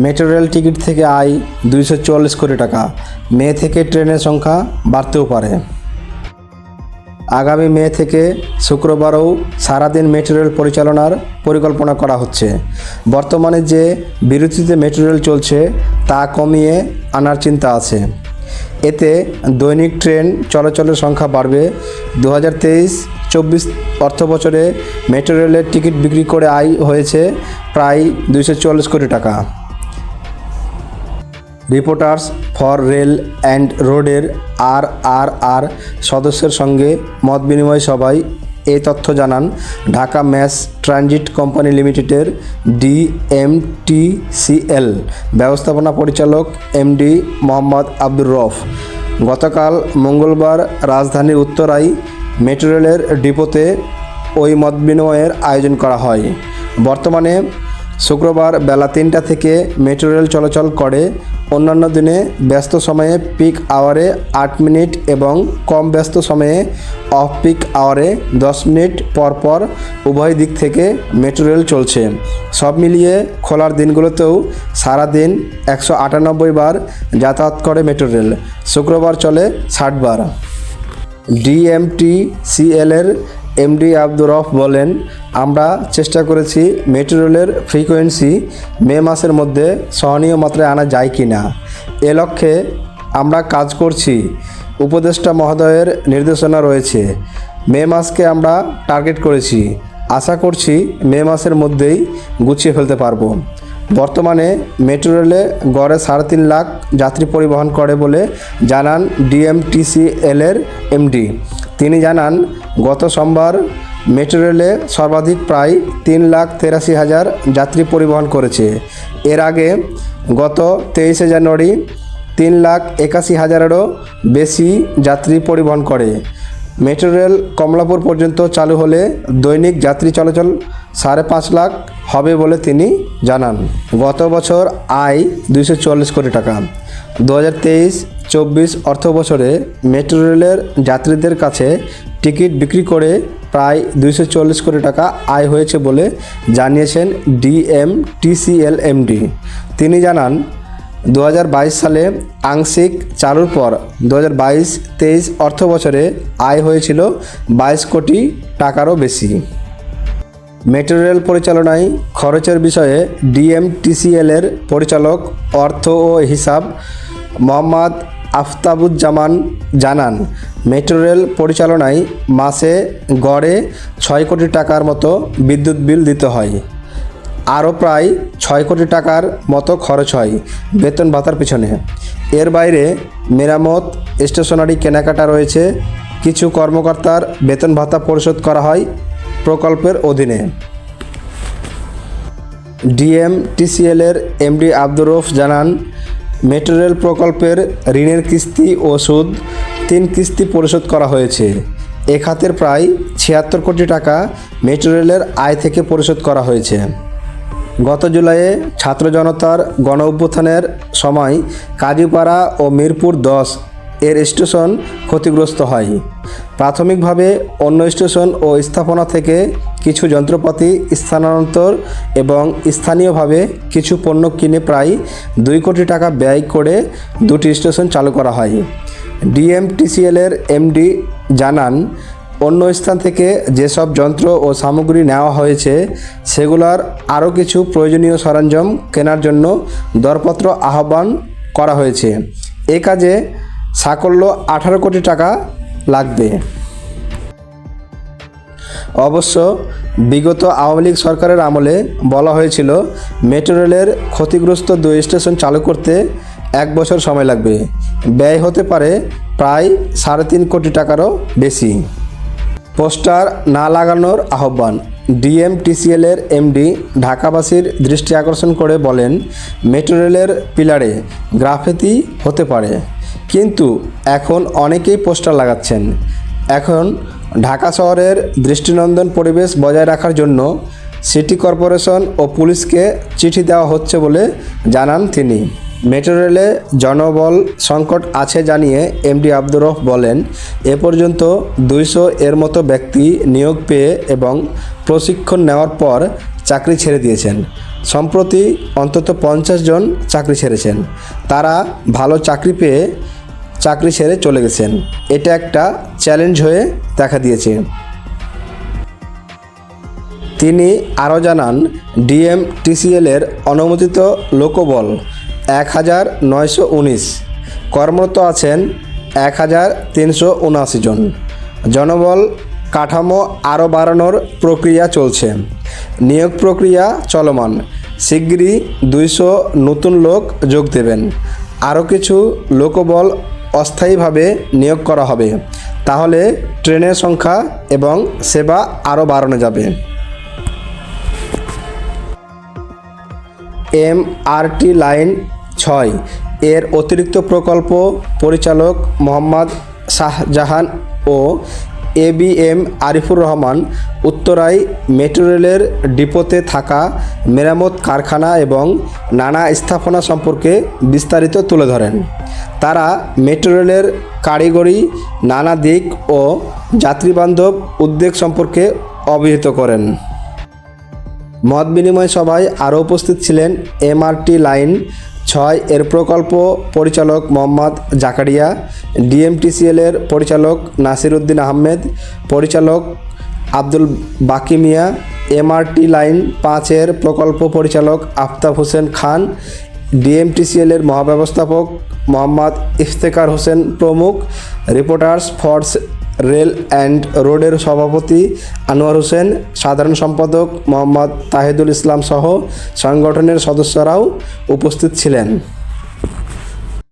Metro rail ticket থেকে আয় দুইশো চুয়াল্লিশ কোটি টাকা। মে থেকে ট্রেনের সংখ্যা বাড়তেও পারে। আগামী মে থেকে শুক্রবারও সারাদিন মেট্রো রেল পরিচালনার পরিকল্পনা করা হচ্ছে। বর্তমানে যে বিরতিতে মেট্রো রেল চলছে, তা কমিয়ে আনার চিন্তা আছে। এতে দৈনিক ট্রেন চলাচলের সংখ্যা বাড়বে। দু হাজার তেইশ চব্বিশ অর্থ বছরে মেট্রো রেলের টিকিট বিক্রি করে আয় হয়েছে প্রায় দুইশো চল্লিশ কোটি টাকা। রিপোর্টার্স ফর রেল অ্যান্ড রোডের আর আর আর সদস্যের সঙ্গে মত বিনিময় সভায় এই তথ্য জানান ঢাকা ম্যাস ট্রানজিট কোম্পানি লিমিটেডের ডিএমটিসিএল ব্যবস্থাপনা পরিচালক এমডি মোহাম্মদ আব্দুর রফ। গতকাল মঙ্গলবার রাজধানীর উত্তরায় মেট্রো রেলের ডিপোতে ওই মত বিনিময়ের আয়োজন করা হয়। বর্তমানে শুক্রবার বেলা তিনটা থেকে মেট্রো রেল চলাচল করে অন্যান্য দিনে ব্যস্ত সময়ে পিক আওয়ারে আট মিনিট এবং কম ব্যস্ত সময়ে অফ পিক আওয়ারে দশ মিনিট পর পর উভয় দিক থেকে মেট্রো রেল চলছে। সব মিলিয়ে খোলার দিনগুলোতেও সারাদিন একশো আটানব্বই বার যাতায়াত করে মেট্রো রেল শুক্রবার চলে ষাট বার। ডিএমটি সিএলের এমডি আব্দুর রফ বলেন আমরা চেষ্টা করেছি মেট্রো রেলের ফ্রিকোয়েন্সি মে মাসের মধ্যে সহনীয় মাত্রায় আনা যায় কি না এ লক্ষ্যে আমরা কাজ করছি। উপদেষ্টা মহোদয়ের নির্দেশনা রয়েছে। মে মাসকে আমরা টার্গেট করেছি। আশা করছি মে মাসের মধ্যেই গুছিয়ে ফেলতে পারব। বর্তমানে মেট্রো রেলে গড়ে সাড়ে তিন লাখ যাত্রী পরিবহন করে বলে জানান ডিএমটিসিএলের এমডি। তিনি জানান, গত সোমবার মেট্রো রেলে সর্বাধিক প্রায় তিন লাখ তেরাশি হাজার যাত্রী পরিবহন করেছে। এর আগে গত তেইশে জানুয়ারি তিন লাখ একাশি হাজারেরও বেশি যাত্রী পরিবহন করে। মেট্রো রেল কমলাপুর পর্যন্ত চালু হলে দৈনিক যাত্রী চলাচল সাড়ে পাঁচ লাখ হবে বলে তিনি জানান। গত বছর আয় দুইশো চল্লিশ কোটি টাকা। দু হাজার তেইশ চব্বিশ অর্থ বছরে মেট্রো রেলের যাত্রীদের কাছে টিকিট বিক্রি করে প্রায় দুইশো চল্লিশ কোটি টাকা আয় হয়েছে বলে জানিয়েছেন ডিএম টিসিএল এমডি তিনি জানান দু হাজার বাইশ সালে আংশিক চালুর পর দু হাজার বাইশ তেইশ অর্থ বছরে আয় হয়েছিল বাইশ কোটি টাকারও বেশি। মেট্রো রেল পরিচালনায় খরচের বিষয়ে ডিএমটিসিএলের পরিচালক, অর্থ ও হিসাব মোহাম্মদ আফতাবুজ্জামান জানান, মেট্রো রেল পরিচালনায় মাসে গড়ে ছয় কোটি টাকার মতো বিদ্যুৎ বিল দিতে হয়। আরও প্রায় ছয় কোটি টাকার মতো খরচ হয় বেতন ভাতার পিছনে। এর বাইরে মেরামত, স্টেশনারি কেনাকাটা রয়েছে, কিছু কর্মকর্তার বেতন ভাতা পরিশোধ করা হয় প্রকল্পের অধীনে। ডিএম টিসিএলের এমডি আব্দুর রৌফ জানান মেট্রো রেল প্রকল্পের ঋণের কিস্তি ও সুদ তিন কিস্তি পরিশোধ করা হয়েছে। এ খাতের প্রায় ছিয়াত্তর কোটি টাকা মেট্রো রেলের আয় থেকে পরিশোধ করা হয়েছে। গত জুলাইয়ে ছাত্র জনতার গণ অভ্যুত্থানের সময় কাজীপাড়া ও মিরপুর দশ এর স্টেশন ক্ষতিগ্রস্ত হয়। প্রাথমিকভাবে অন্য স্টেশন ও স্থাপনা থেকে কিছু যন্ত্রপাতি স্থানান্তর এবং স্থানীয়ভাবে কিছু পণ্য কিনে প্রায় দুই কোটি টাকা ব্যয় করে দুটি স্টেশন চালু করা হয়। ডিএমটিসিএলের এমডি জানান, অন্য স্থান থেকে যেসব যন্ত্র ও সামগ্রী নেওয়া হয়েছে, সেগুলোর আরও কিছু প্রয়োজনীয় সরঞ্জাম কেনার জন্য দরপত্র আহ্বান করা হয়েছে। এ কাজে সাকল্য আঠারো কোটি টাকা লাগবে। অবশ্য বিগত আওয়ামী লীগ সরকারের আমলে বলা হয়েছিল, মেট্রো রেলের ক্ষতিগ্রস্ত দুই স্টেশন চালু করতে এক বছর সময় লাগবে। ব্যয় হতে পারে প্রায় সাড়ে তিন কোটি টাকারও বেশি। পোস্টার না লাগানোর আহ্বান, ডিএমটিসিএলের এমডি ঢাকাবাসীর দৃষ্টি আকর্ষণ করে বলেন, মেট্রো রেলের পিলারে গ্রাফিতি হতে পারে। কিন্তু এখন অনেকেই পোস্টার লাগাচ্ছেন। এখন ঢাকা শহরের দৃষ্টিনন্দন পরিবেশ বজায় রাখার জন্য সিটি কর্পোরেশন ও পুলিশকে চিঠি দেওয়া হচ্ছে বলে জানান তিনি। মেট্রো রেলে জনবল সংকট আছে জানিয়ে এমডি আব্দুর রফ বলেন, এ পর্যন্ত দুইশো এর মতো ব্যক্তি নিয়োগ পেয়ে এবং প্রশিক্ষণ নেওয়ার পর চাকরি ছেড়ে দিয়েছেন। সম্প্রতি অন্তত পঞ্চাশ জন চাকরি ছেড়েছেন। তারা ভালো চাকরি পেয়ে চাকরি ছেড়ে চলে গেছেন। এটা একটা চ্যালেঞ্জ হয়ে দেখা দিয়েছে। তিনি আরও জানান, ডিএম টিসিএলের অনুমোদিত লোকবল এক হাজার নয়শো উনিশ। কর্মরত আছেন এক হাজার তিনশো উনআশি জন। জনবল কাঠামো আরও বাড়ানোর প্রক্রিয়া চলছে। নিয়োগ প্রক্রিয়া চলমান। শিগগিরই দুইশো নতুন লোক যোগ দেবেন। আরও কিছু লোকবল অস্থায়ীভাবে নিয়োগ করা হবে, তাহলে ট্রেনের সংখ্যা এবং সেবা আরও বাড়ানো যাবে। এমআরটি লাইন ছয় এর অতিরিক্ত প্রকল্প পরিচালক মোহাম্মদ শাহজাহান ও A B M Arifur Rahman উত্তরায় মেট্রো রেলের ডিপোতে থাকা মেরামত কারখানা এবং নানা স্থাপনা সম্পর্কে বিস্তারিত তুলে ধরেন। তারা মেট্রো রেলের কারিগরি, নানা দিক ও যাত্রীবান্ধব উদ্বেগ সম্পর্কে অবহিত করেন। মত বিনিময় সভায় আরও উপস্থিত ছিলেন এমআরটি লাইন ছয় এর প্রকল্প পরিচালক মোহাম্মদ জাকারিয়া, ডিএমটিসিএল এর পরিচালক নাসির উদ্দিন আহমেদ, পরিচালক আব্দুল বাকি মিয়া, এমআরটি লাইন পাঁচের প্রকল্প পরিচালক আফতাব হোসেন খান, ডিএমটিসিএল এর মহাব্যবস্থাপক মোহাম্মদ ইফতেকার হোসেন প্রমুখ, রিপোর্টার্স ফর রেল অ্যান্ড রোডের সভাপতি আনোয়ার হোসেন, সাধারণ সম্পাদক মোহাম্মদ তাহিদুল ইসলাম সহ সংগঠনের সদস্যরাও উপস্থিত ছিলেন।